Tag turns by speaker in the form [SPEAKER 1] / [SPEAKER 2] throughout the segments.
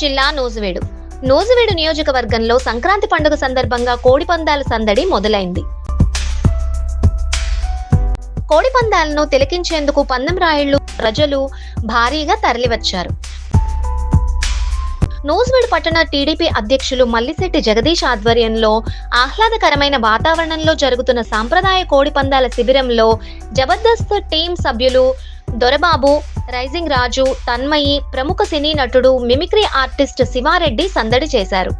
[SPEAKER 1] జిల్లా నూజివేడు. నూజివేడు నియోజకవర్గంలో సంక్రాంతి పండుగ సందర్భంగా కోడిపందాల సందడి మొదలైంది. కోడిపందాలను తిలకించేందుకు పందెం రాయుళ్ళు ప్రజలు భారీగా తరలివచ్చారు. నూజివేడు పట్టణ టీడీపీ అధ్యక్షులు మల్లిశెట్టి జగదీష్ ఆధ్వర్యంలో ఆహ్లాదకరమైన వాతావరణంలో జరుగుతున్న సాంప్రదాయ కోడి పందాల శిబిరంలో జబర్దస్త్ టీం సభ్యులు దొరబాబు రైజింగ్ రాజు తన్మయి ప్రముఖ సినీ నటుడు మిమిక్రీ ఆర్టిస్ట్ శివారెడ్డి సందడి చేశారు.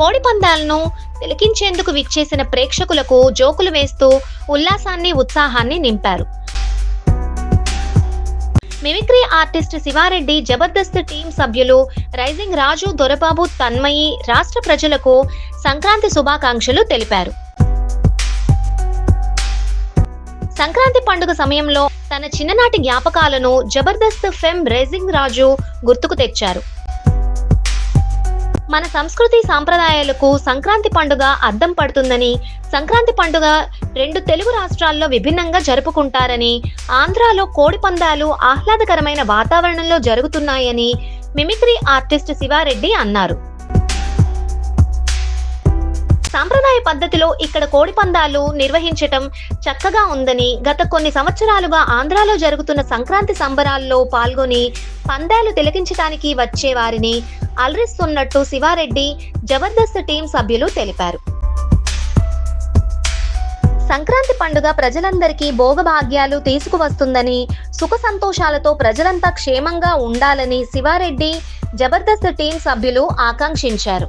[SPEAKER 1] కోడి పందాలను తిలకించేందుకు విచ్చేసిన ప్రేక్షకులకు జోకులు వేస్తూ ఉల్లాసాన్ని ఉత్సాహాన్ని నింపారు. Mimicry artist Shiva Reddy Jabardasth team సభ్యులు రైజింగ్ రాజు దొరబాబు తన్మయి రాష్ట్ర ప్రజలకు సంక్రాంతి శుభాకాంక్షలు తెలిపారు. సంక్రాంతి పండుగ సమయంలో తన చిన్ననాటి జ్ఞాపకాలను జబర్దస్త్ ఫెమ్ రైజింగ్ రాజు గుర్తుకు తెచ్చారు. మన సంస్కృతి సాంప్రదాయాలకు సంక్రాంతి పండుగ అద్దం పడుతుందని సంక్రాంతి పండుగ రెండు తెలుగు రాష్ట్రాల్లో విభిన్నంగా జరుపుకుంటారని ఆంధ్రాలో కోడి పందాలు ఆహ్లాదకరమైన వాతావరణంలో జరుగుతున్నాయని మిమిక్రీ ఆర్టిస్ట్ శివారెడ్డి అన్నారు. సాంప్రదాయ పద్ధతిలో ఇక్కడ కోడి పందాలు నిర్వహించటం చక్కగా ఉందని గత కొన్ని సంవత్సరాలుగా ఆంధ్రాలో జరుగుతున్న సంక్రాంతి సంబరాల్లో పాల్గొని పందాలు తిలకించడానికి వచ్చే వారిని అలరిస్తున్నట్టు శివారెడ్డి జబర్దస్త్ టీం సభ్యులు తెలిపారు. సంక్రాంతి పండుగ ప్రజలందరికీ భోగభాగ్యాలు తీసుకువస్తుందని సుఖ సంతోషాలతో ప్రజలంతా క్షేమంగా ఉండాలని శివారెడ్డి జబర్దస్త్ టీం సభ్యులు ఆకాంక్షించారు.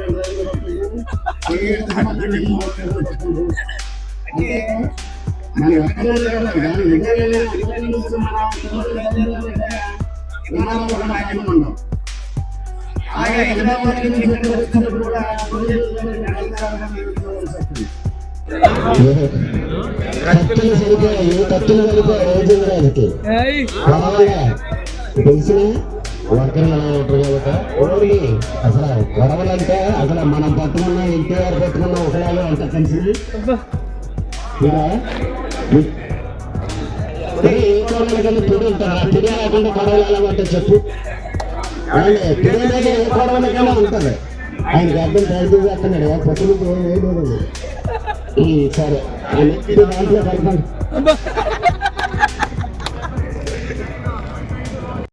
[SPEAKER 2] అంటే మన ఇక్కడ వచ్చినప్పుడు కూడా
[SPEAKER 3] కత్తులు కత్తులు సరిపోయాయి రోజు రాజుకి తెలిసిన ఓన్లీ అసలు గొడవలు అంటే అసలు మనం పట్టుకున్న ఎన్టీఆర్ పట్టుకున్న ఒకలాగా అంత కలిసి ఇలా ఏ కోడలకన్నా పిడి ఉంటారా? పిడి లేకుండా గొడవలు ఎలా ఉంటాయి చెప్పు. అవునే, పిడి మీద ఏ గొడవలకైనా ఉంటుంది ఆయనకి అర్థం తయారు చేస్తున్నాడు పట్టుకుంటే ఏం లేదు. ఈ సరే. దాంట్లో కలపండి